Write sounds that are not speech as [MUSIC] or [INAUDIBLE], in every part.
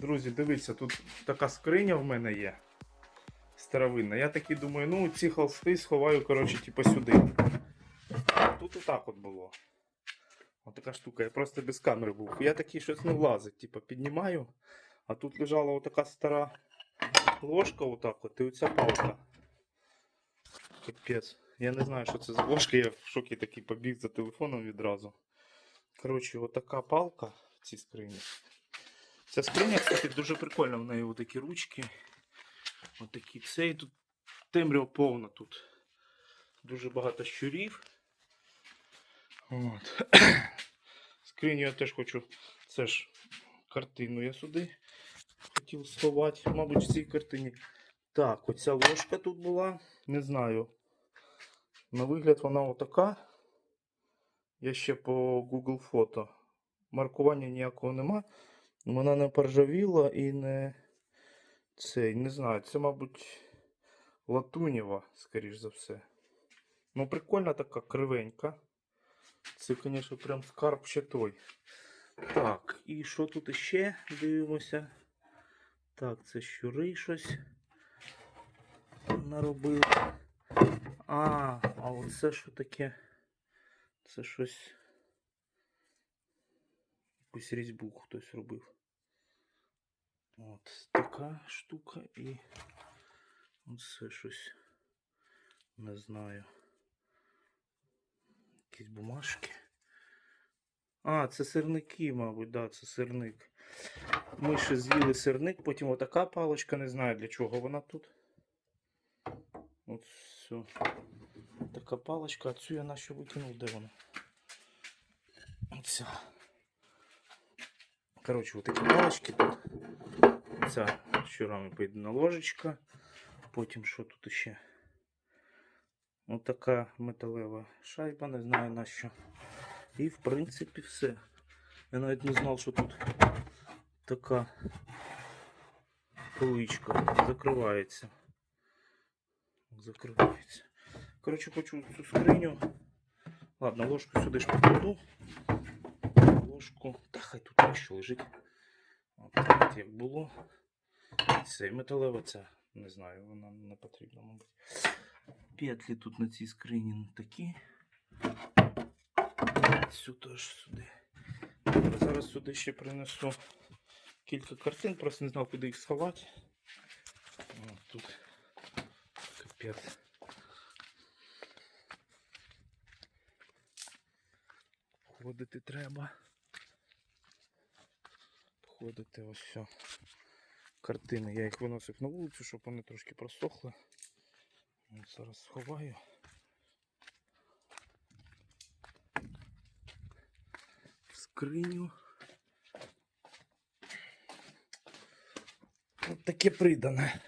Друзі, дивіться, тут така скриня в мене є. Старовинна. Я такий думаю, ну ці холсти сховаю, коротше, типу сюди. Тут отак от було. Отака штука, я просто без камери був. Я такий щось не влазить. Типу, піднімаю, а тут лежала отака стара ложка, отак от, і оця палка. Капець. Я не знаю, що це за ложка, я в шокі такий побіг за телефоном відразу. Коротше, отака палка в цій скрині. Ця скриня, кстати, дуже прикольна. В неї отакі ручки. Отакі цей. Тут темрява повна тут. Дуже багато щурів. От. [CLEARS THROAT] Скриню я теж хочу. Це ж картину я сюди хотів сховати. Мабуть, в цій картині. Так, оця ложка тут була. Не знаю. На вигляд вона отака. Я ще по Google фото. Маркування ніякого нема. Вона не поржавіла і не. Цей, не знаю, це, мабуть, латунєва, скоріш за все. Ну, прикольна така кривенька. Це, звісно, прям скарб ще той. Так, і що тут іще? Дивимося. Так, це щури щось наробили. А, а оце що таке? Це щось. Якусь різьбу хтось робив. От така штука і оце щось. Не знаю. Якісь бумажки. А, це сирники, мабуть, да, це сирник. Ми ще з'їли сирник, потім отака паличка, не знаю для чого вона тут. От все. Така паличка, а цю я нащо викинув, де вона? Оця. Коротше, вот такі палички тут. Ця щурами поєднана ложечка. Потім що тут ще? Ось така металева шайба, не знаю на що. І в принципі все. Я навіть не знав, що тут така поличка закривається. Закривається. Коротше, хочу цю скриню. Ладно, ложку сюди ж покладу. Ложку. Та хай тут краще лежить. От, як було. Це металева ця. Не знаю, вона не потрібна, мабуть. Петлі тут на цій скрині не такі. Цю теж сюди. Зараз сюди ще принесу кілька картин, просто не знав, куди їх сховати. О, тут капець. Ходити треба. Ходити ось все. Картини. Я їх виносив на вулицю, щоб вони трошки просохли. Зараз сховаю. В скриню. От таке придане.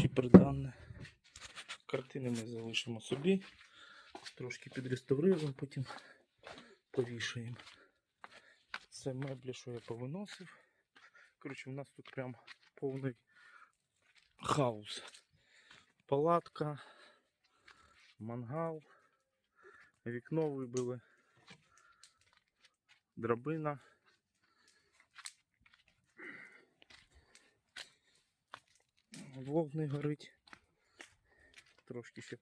Чи придане. Картини ми залишимо собі. Трошки підреставруємо, потім повішаємо. Це меблі, що я повиносив. Коротше, у нас тут прям повний хаос. Палатка, мангал, вікно вибили, драбина. Вогни горить. Трошки ще.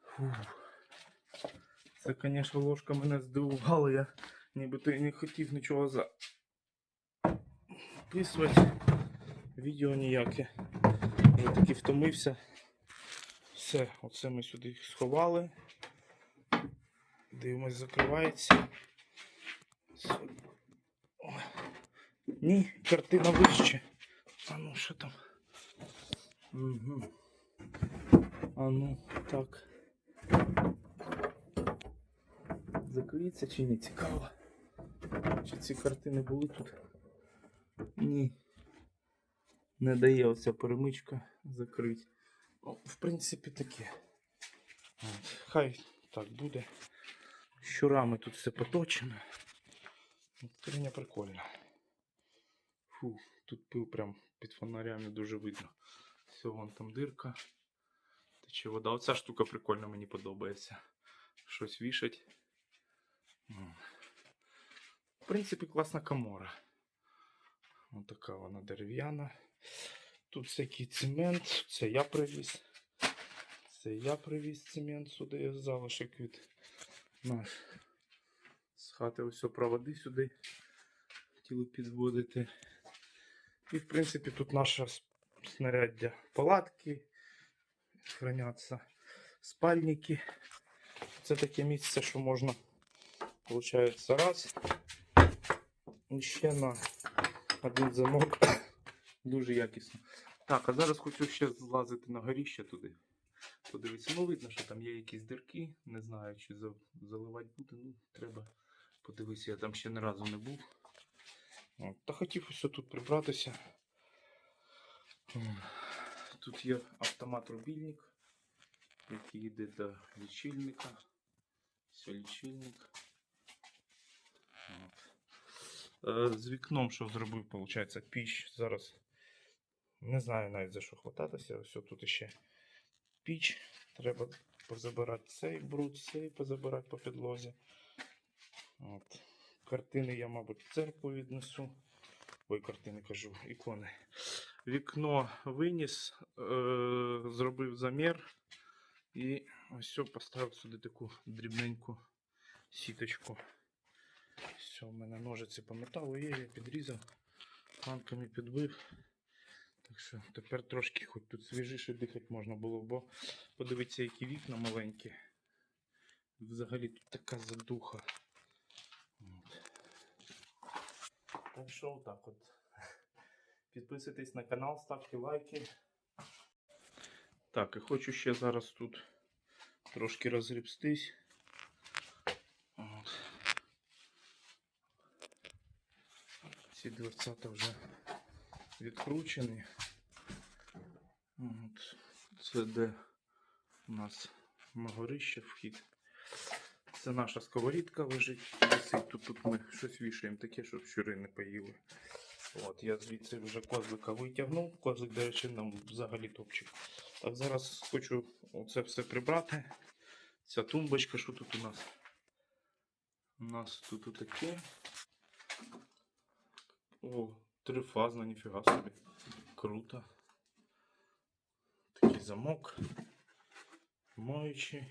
Фух. Це, звісно, ложка мене здивувала. Я нібито і не хотів нічого записувати. Відео ніяке. Вже таки втомився. Все, оце ми сюди сховали. Дивимось, закривається. Ні, картина вище. А ну що там? Угу. А ну, так. Закриється чи не цікаво? Чи ці картини були тут? Ні. Не дає оця перемичка закрити. Ну, в принципі, таке. Хай так буде. Щурами тут все поточено. Скриня прикольна. Фу, тут пил прям під фонарями дуже видно. Все, вон там дирка. Тече вода. Оця штука прикольна, мені подобається. Щось вішать. В принципі, класна комора. Ось така вона дерев'яна. Тут всякий цемент. Це я привіз. Це я привіз цемент сюди з залишок від наш. З хати ось проводи сюди. Хотіли підводити. І, в принципі, тут наше снаряддя палатки храняться, спальники. Це таке місце, що можна, виходить, раз. І ще на один замок. Дуже якісно. Так, а зараз хочу ще злазити на горіще туди. Подивитися. Ну, видно, що там є якісь дірки. Не знаю, чи за- заливати буде. Ну, треба подивитися, я там ще ні разу не був. От. Та хотів ось тут прибратися. Тут є автомат-рубільник, який йде до лічильника. Все, лічильник. От. Е, З вікном, що зробив, виходить, піч. Зараз не знаю навіть за що хвататися. Ось тут ще піч. Треба позабирати цей бруд, цей позабирати по підлозі. От. Картини я, мабуть, в церкву віднесу. Ой, картини кажу, ікони. Вікно виніс, е- зробив замір і ось поставив сюди таку дрібненьку сіточку. Все, в мене ножиці по металу є, я підрізав, планками підбив. Так що тепер трошки хоч тут свіжіше дихати можна було, бо подивіться, які вікна маленькі. Взагалі тут така задуха. От. Так що отак от. Підписуйтесь на канал, ставте лайки. Так, і хочу ще зараз тут трошки розгрібстись. Ці дверцята вже відкручені. От. Це де у нас на вхід. Це наша сковорідка лежить. Тут, тут ми щось вішаємо таке, щоб щури не поїли. От, я звідси вже козлика витягнув. Козлик, до речі, нам взагалі топчик. Так, зараз хочу оце все прибрати. Ця тумбочка, що тут у нас? У нас тут отаке. О, трифазна, ніфіга собі. Круто. Такий замок. Моючий.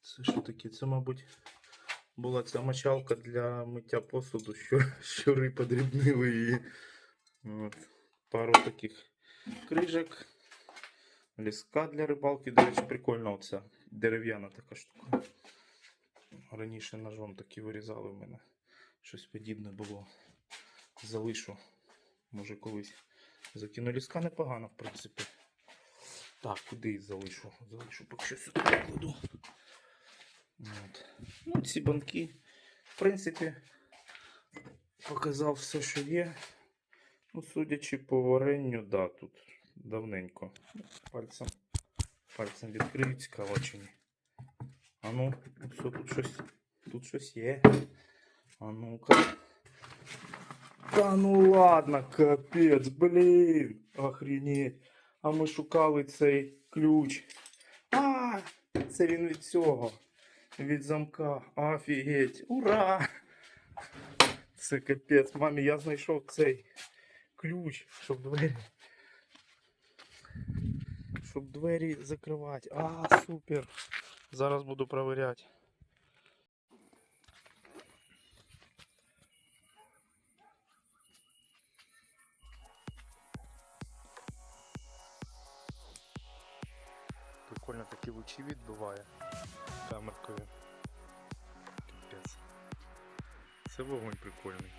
Це що таке? Це, мабуть, була ця мочалка для миття посуду, що щури подрібнили її. От. Пару таких крижок. Ліска для рибалки. До речі, прикольна оця дерев'яна така штука. Раніше ножом такі вирізали в мене. Щось подібне було. Залишу. Може колись закину. Ліска непогана, в принципі. Так, куди її залишу? Залишу, поки що сюди покладу. От. Ну, ці банки, в принципі, показав все, що є. Ну, судячи по варенню, да, тут давненько. Пальцем, пальцем відкрию, цікаво чи ні. А ну, все, тут щось, тут щось є. А ну-ка. Та ну ладно, капець, блін. Охренеть. А ми шукали цей ключ. А, це він від цього. Від замка. Офігеть. Ура! Це капець. Мамі, я знайшов цей ключ, щоб двері. Щоб двері закривати. А, супер. Зараз буду перевіряти. Прикольно такі лучі відбиває камеркою. Капець. Це вогонь прикольний.